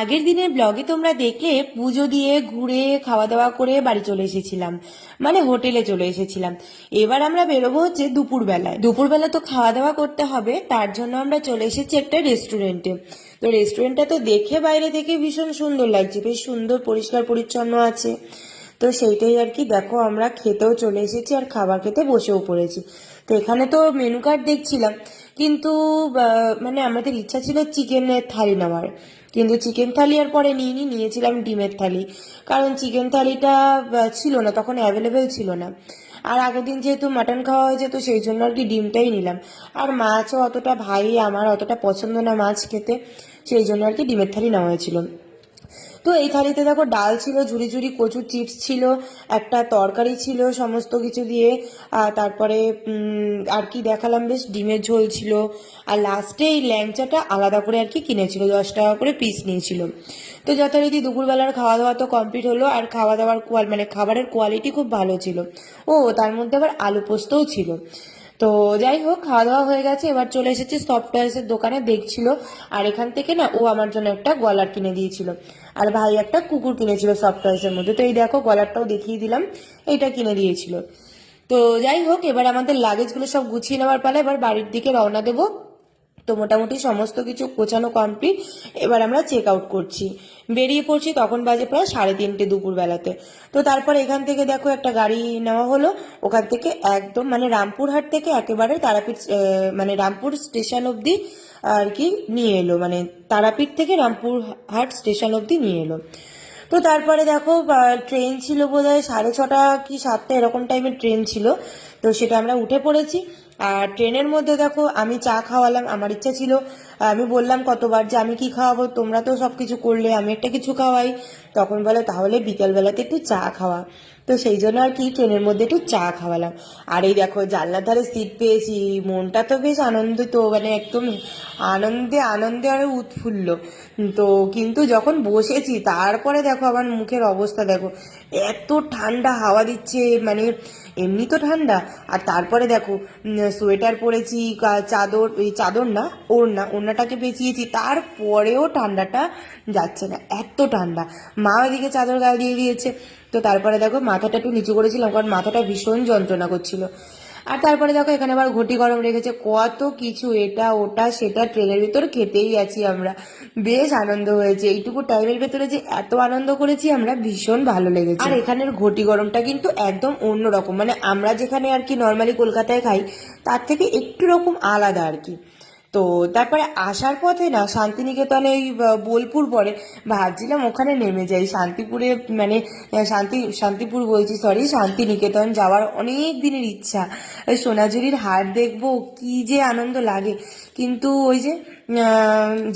আগের দিনের ব্লগে তোমরা দেখলে পুজো দিয়ে ঘুরে খাওয়া দাওয়া করে বাড়ি চলে এসেছিলাম। মানে হোটেলে চলে এসেছিলাম। এবার আমরা বেরোবো হচ্ছে দুপুরবেলায়। দুপুরবেলা তো খাওয়া দাওয়া করতে হবে, তার জন্য আমরা চলে এসেছি একটা রেস্টুরেন্টে। তো রেস্টুরেন্টটা তো দেখে বাইরে থেকে ভীষণ সুন্দর লাগছে, বেশ সুন্দর, পরিষ্কার, পরিচ্ছন্ন আছে। তো সেইটাই আর কি, দেখো আমরা খেতেও চলে এসেছি আর খাবার খেতে বসেও পড়েছি। তো এখানে তো মেনু কার্ড দেখছিলাম, কিন্তু মানে আমাদের ইচ্ছা ছিল চিকেনের থালি নেওয়ার। কিন্তু চিকেন থালি আর পরে নিইনি, নিয়েছিলাম ডিমের থালি। কারণ চিকেন থালিটা ছিল না, তখন অ্যাভেলেবেল ছিল না। আর আগের দিন যেহেতু মাটন খাওয়া হয়েছে তো সেই জন্য আর কি ডিমটাই নিলাম। আর মাছও অতটা ভাই আমার অতটা পছন্দ না মাছ খেতে, সেই জন্য আর কি ডিমের থালি নেওয়া হয়েছিল। তো এই থালিতে দেখো ডাল ছিল ঝুড়ি ঝুড়ি কচুর চিপস ছিল, একটা তরকারি ছিল সমস্ত কিছু দিয়ে। আর তারপরে আর কি দেখালাম বেশ, ডিমের ঝোল ছিল। আর লাস্টে এই ল্যাংচাটা আলাদা করে আর কি কিনেছিল, দশ টাকা করে পিস নিয়েছিল। তো যথারীতি দুপুরবেলার খাওয়া দাওয়া তো কমপ্লিট হলো, আর খাওয়া দাওয়ার কোয়াল মানে খাবারের কোয়ালিটি খুব ভালো ছিল। ও, তার মধ্যে আবার আলু পোস্তও ছিল। তো যাই হোক, খাওয়া দাওয়া হয়ে গেছে, এবার চলে এসেছি সফটওয়্যার্সের দোকানে, দেখছিল। আর এখান থেকে না, ও আমার জন্য একটা গলার কিনে দিয়েছিল। আর ভাই একটা কুকুর কিনেছিল সফটওয়্যার্সের মধ্যে। তো এই দেখো, গলারটাও দেখিয়ে দিলাম, এইটা কিনে দিয়েছিল। তো যাই হোক, এবার আমাদের লাগেজগুলো সব গুছিয়ে নেওয়ার পালা, এবার বাড়ির দিকে রওনা দেবো। তো মোটামুটি সমস্ত কিছু গোছানো কমপ্লিট এবার আমরা চেক আউট করছি। বেরিয়ে পড়ছি তখন বাজে প্রায় সাড়ে তিনটে দুপুরবেলাতে। তো তারপর এখান থেকে দেখো একটা গাড়ি নেওয়া হলো। ওখান থেকে একদম মানে রামপুরহাট থেকে একেবারে তারাপীঠ মানে রামপুর স্টেশন অবধি আর কি নিয়ে এলো। মানে তারাপীঠ থেকে রামপুরহাট স্টেশন অবধি নিয়ে এলো। তো তারপরে দেখো ট্রেন ছিল বোধহয় সাড়ে ছটা কি সাতটা এরকম টাইমের ট্রেন ছিল। তো সেটা আমরা উঠে পড়েছি। আর ট্রেনের মধ্যে দেখো, আমি চা খাওয়ালাম, আমার ইচ্ছা ছিল। আমি বললাম কতবার যে আমি কি খাওয়াবো, তোমরা তো সব কিছু করলে, আমি একটা কিছু খাওয়াই। তখন বলে, তাহলে বিকেলবেলাতে একটু চা খাওয়া। তো সেই জন্য আর কি ট্রেনের মধ্যে একটু চা খাওয়ালাম। আর এই দেখো, জানলার ধারে সিট পেয়েছি। মনটা তো বেশ আনন্দিত মানে একদম আনন্দে আনন্দে আরও উৎফুল্ল। তো কিন্তু যখন বসেছি, তারপরে দেখো আমার মুখের অবস্থা দেখো, এত ঠান্ডা হাওয়া দিচ্ছে মানে এমনি তো ঠান্ডা। আর তারপরে দেখো সোয়েটার পরেছি চাদর, এই চাদর না, ওড়না, ওড়নাটাকে পেঁচিয়েছি, তারপরেও ঠান্ডাটা যাচ্ছে না, এত ঠান্ডা। মা ওইদিকে চাদর গায়ে দিয়ে দিয়েছে। তো তারপরে দেখো মাথাটা একটু নিচু করেছিলাম কারণ মাথাটা ভীষণ যন্ত্রণা করছিল। আর তারপরে দেখো এখানে আবার ঘটি গরম রেখেছে। কত কিছু, এটা, ওটা, সেটা, ট্রেনের ভিতর খেতেই আছি আমরা। বেশ আনন্দ হয়েছে। এইটুকু টাইমের ভেতরে যে এত আনন্দ করেছি আমরা ভীষণ ভালো লেগেছে। আর এখানের ঘটি গরমটা কিন্তু একদম অন্যরকম মানে আমরা যেখানে আর কি নর্মালি কলকাতায় খাই, তার থেকে একটু রকম আলাদা আর কি। তো তারপরে আসার পথে না শান্তিনিকেতনে ওই বোলপুর পরে ভাবছিলাম ওখানে নেমে যাই। শান্তিপুরে মানে শান্তি, শান্তিপুর বলছি সরি শান্তিনিকেতন যাওয়ার অনেক দিনের ইচ্ছা। ওই সোনাঝুরির হাট দেখব, কি যে আনন্দ লাগে। কিন্তু ওই যে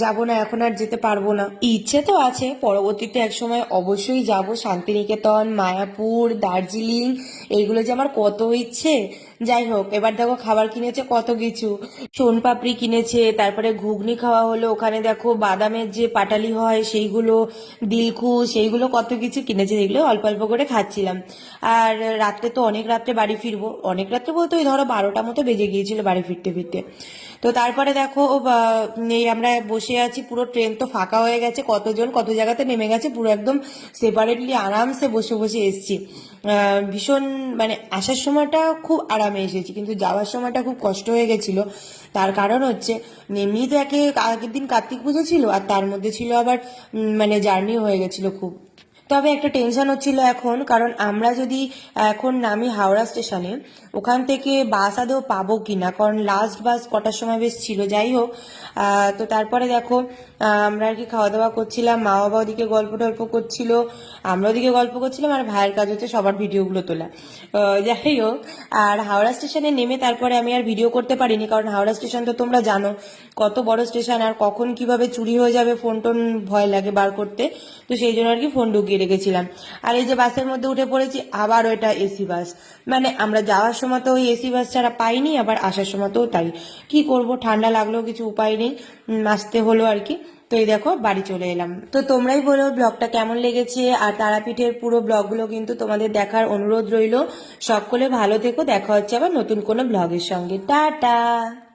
যাব না, এখন আর যেতে পারব না। ইচ্ছে তো আছে, পরবর্তীতে এক সময় অবশ্যই যাব। শান্তিনিকেতন, মায়াপুর, দার্জিলিং, এইগুলো যে আমার কত ইচ্ছে। যাই হোক, এবার দেখো খাবার কিনেছে কত কিছু। সোনপাপড়ি কিনেছে, তারপরে ঘুগনি খাওয়া হলো, ওখানে দেখো বাদামের যে পাটালি হয়, সেইগুলো দিলখু সেইগুলো কত কিছু কিনেছে যেগুলো অল্প অল্প করে খাচ্ছিলাম। আর রাত্রে তো অনেক রাত্রে বাড়ি ফিরবো। অনেক রাত্রে বলতে ওই ধরো বারোটা মতো বেজে গিয়েছিল বাড়ি ফিরতে ফিরতে। তো তারপরে দেখো এই আমরা বসে আছি, পুরো ট্রেন তো ফাঁকা হয়ে গেছে, কতজন কত জায়গাতে নেমে গেছে, পুরো একদম সেপারেটলি আরামসে বসে বসে এসছি। ভীষণ মানে আসার সময়টা খুব আরামে এসেছি, কিন্তু যাওয়ার সময়টা খুব কষ্ট হয়ে গেছিল। তার কারণ হচ্ছে এমনি তো একে আগের দিন কার্তিক পুজো ছিল, আর তার মধ্যে ছিল আবার মানে জার্নি হয়ে গেছিল খুব। তবে একটা টেনশন হচ্ছিল এখন, কারণ আমরা যদি এখন নামি হাওড়া স্টেশনে, ওখান থেকে বাস আদৌ পাবো কিনা? কারণ লাস্ট বাস কটার সময় বেশ ছিল, যাই হোক। তো তারপরে দেখো আমরা আর কি খাওয়া দাওয়া করছিলাম, মা বাবা ওদিকে গল্প টল্প করছিল, আমরা ওদিকে গল্প করছিলাম, আর ভাইয়ের কাজ হচ্ছে সবার ভিডিওগুলো তোলা। যাই হোক, আর হাওড়া স্টেশনে নেমে তারপরে আমি আর ভিডিও করতে পারিনি, কারণ হাওড়া স্টেশন তো তোমরা জানো, কত বড় স্টেশন, আর কখন কীভাবে চুরি হয়ে যাবে ফোন টোন ভয় লাগে বার করতে। তো সেই জন্য আর কি ফোন ঢুকিয়ে রেখেছিলাম। আর এই যে বাসের মধ্যে উঠে পড়েছি আবার ওইটা এসি বাস। মানে আমরা যাওয়ার সময় তো ওই এসি বাস ছাড়া পাইনি, আবার আসার সময় তো তাই। কি করব, ঠান্ডা লাগলেও কিছু উপায় নেই আসতে হলো আর কি। তো এই দেখো, বাড়ি চলে এলাম। তো তোমরাই বলো, ব্লগটা কেমন লেগেছে? আর তারাপীঠের পুরো ব্লগগুলো কিন্তু তোমাদের দেখার অনুরোধ রইল। সকলে ভালো থেকো, দেখা হচ্ছে আবার নতুন কোনো ব্লগের সঙ্গে। টাটা!